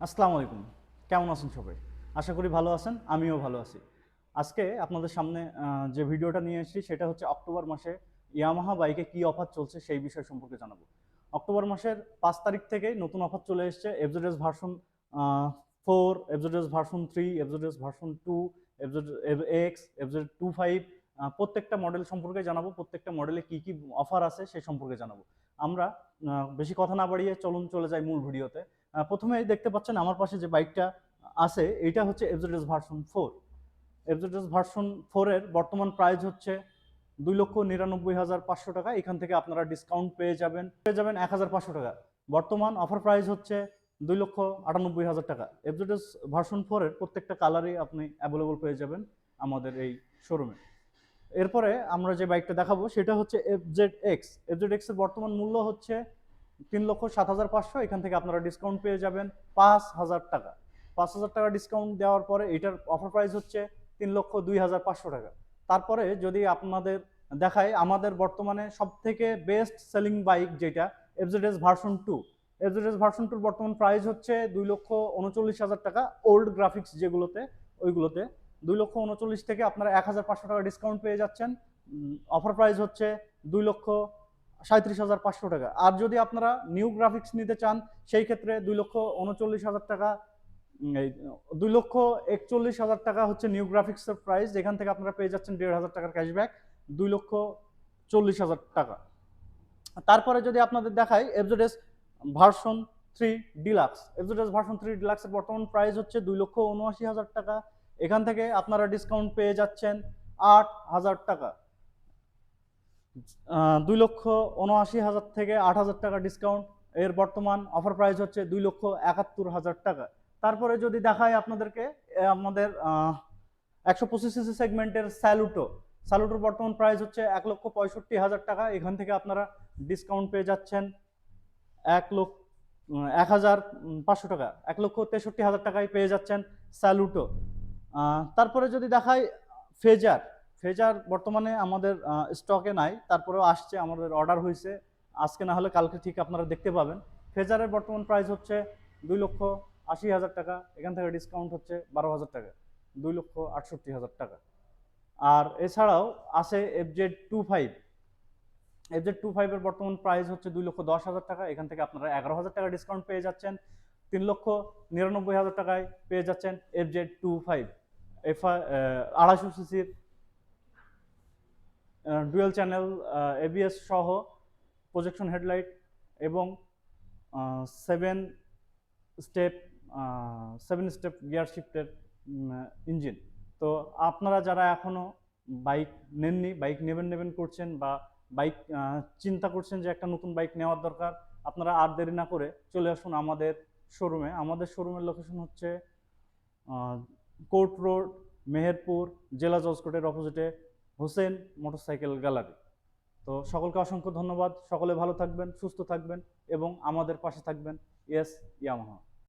আসসালামু আলাইকুম। কেমন আছেন সবাই? আশা করি ভালো আছেন, আমিও ভালো আছি। আজকে আপনাদের সামনে যে ভিডিওটা নিয়ে এসেছি সেটা হচ্ছে অক্টোবর মাসে ইয়ামাহা বাইকে কি অফার চলছে সেই বিষয় সম্পর্কে জানাব। অক্টোবর মাসের পাঁচ তারিখ থেকে নতুন অফার চলে এসছে FZS version four FZS version three FZS version two X FZ two five প্রত্যেকটা মডেল সম্পর্কে জানাব, প্রত্যেকটা মডেলে কি কি অফার আছে সেই সম্পর্কে জানাব। আমরা বেশি কথা না বাড়িয়ে চলুন চলে যাই মূল ভিডিওতে। আহ, প্রথমেই দেখতে পাচ্ছেন আমার পাশে যে বাইকটা আছে এটা হচ্ছে FZS version four FZS version ফোরের বর্তমান প্রাইস হচ্ছে দুই লক্ষ নিরানব্বই হাজার পাঁচশো টাকা। এখান থেকে আপনারা ডিসকাউন্ট পেয়ে যাবেন। পেয়ে যাবেন এক হাজার পাঁচশো টাকা। বর্তমান অফার প্রাইস হচ্ছে দুই লক্ষ আটানব্বই হাজার টাকা। এফজেডএস ভার্সন ফোরের প্রত্যেকটা কালারই আপনি অ্যাভেলেবল পেয়ে যাবেন আমাদের এই শোরুমে এরপরে আমরা যে বাইকটা দেখাবো সেটা হচ্ছে এফজেড এক্স এফজেড এক্সের বর্তমান মূল্য হচ্ছে তিন লক্ষ সাত হাজার পাঁচশো, এখান থেকে আপনারা ডিসকাউন্ট পেয়ে যাবেন পাঁচ হাজার টাকা। পাঁচ হাজার টাকা ডিসকাউন্ট দেওয়ার পরে এটার অফার প্রাইস হচ্ছে তিন লক্ষ দুই হাজার পাঁচশো টাকা। তারপরে যদি আপনাদের দেখায় আমাদের বর্তমানে সব থেকে বেস্ট সেলিং বাইক যেটা FZS version two FZS version টুর বর্তমান প্রাইস হচ্ছে দুই লক্ষ উনচল্লিশ হাজার টাকা। ওল্ড গ্রাফিক্স যেগুলোতে, ওইগুলোতে দুই লক্ষ উনচল্লিশ থেকে আপনারা এক হাজার পাঁচশো টাকা ডিসকাউন্ট পেয়ে যাচ্ছেন। অফার প্রাইস হচ্ছে দুই লক্ষ সাঁত্রিশ হাজার পাঁচশো টাকা। আর যদি আপনারা নিউ গ্রাফিক্স নিতে চান, সেই ক্ষেত্রে দুই লক্ষ উনচল্লিশ হাজার টাকা দুই লক্ষ একচল্লিশ হাজার টাকা হচ্ছে নিউ গ্রাফিক্সের প্রাইস যেখান থেকে আপনারা পেয়ে যাচ্ছেন দেড় হাজার টাকার ক্যাশব্যাক দুই লক্ষ চল্লিশ হাজার টাকা। তারপরে যদি আপনাদের দেখাই FZS version three deluxe FZS version three ডিলাক্সের বর্তমান প্রাইস হচ্ছে দুই লক্ষ উনআশি হাজার টাকা। এখান থেকে আপনারা ডিসকাউন্ট পেয়ে যাচ্ছেন আট হাজার টাকা। দুই লক্ষ উনআশি হাজার থেকে আট হাজার টাকা ডিসকাউন্ট এর বর্তমান অফার প্রাইস হচ্ছে দুই লক্ষ একাত্তর হাজার টাকা। তারপরে যদি দেখায় আপনাদেরকে আমাদের একশো পঁচিশ সিসি সেগমেন্টের স্যালুটো স্যালুটোর বর্তমান প্রাইস হচ্ছে এক লক্ষ পঁয়ষট্টি হাজার টাকা। এখান থেকে আপনারা ডিসকাউন্ট পেয়ে যাচ্ছেন এক লক্ষ এক হাজার পাঁচশো টাকা। এক লক্ষ তেষট্টি হাজার টাকায় পেয়ে যাচ্ছেন স্যালুটো তারপরে যদি দেখায় ফেজার ফেজার বর্তমানে আমাদের স্টকে নাই, তারপরেও আসছে, আমাদের অর্ডার হয়েছে আজকে না হলে কালকে ঠিক আপনারা দেখতে পাবেন। ফেজারের বর্তমান প্রাইস হচ্ছে দুই লক্ষ আশি হাজার টাকা, এখান থেকে ডিসকাউন্ট হচ্ছে বারো হাজার টাকা, দুই লক্ষ আটষট্টি হাজার টাকা। আর এছাড়াও আছে FZ two five FZ two ফাইভের বর্তমান প্রাইস হচ্ছে দুই লক্ষ দশ হাজার টাকা, এখান থেকে আপনারা এগারো হাজার টাকা ডিসকাউন্ট পেয়ে যাচ্ছেন। তিন লক্ষ নিরানব্বই হাজার টাকায় পেয়ে যাচ্ছেন এফজেড টু ফাইভ এফ আড়াইশো সিসির ডুয়েল চ্যানেল এবিএস সহ প্রজেকশন হেডলাইট এবং seven step seven step gear শিফটের engine তো আপনারা যারা এখনও বাইক নেননি বাইক নেবেন নেবেন করছেন বা বাইক চিন্তা করছেন যে একটা নতুন বাইক নেওয়ার দরকার, আপনারা আর দেরি না করে চলে আসুন আমাদের শোরুমে আমাদের শোরুমের লোকেশন হচ্ছে কোর্ট রোড, মেহেরপুর, জেলা জজ কোর্টের অপোজিটে হোসেন মোটরসাইকেল গ্যালারি। তো সকলকে অসংখ্য ধন্যবাদ। সকলে ভালো থাকবেন, সুস্থ থাকবেন এবং আমাদের পাশে থাকবেন ইয়েস ইয়ামাহা।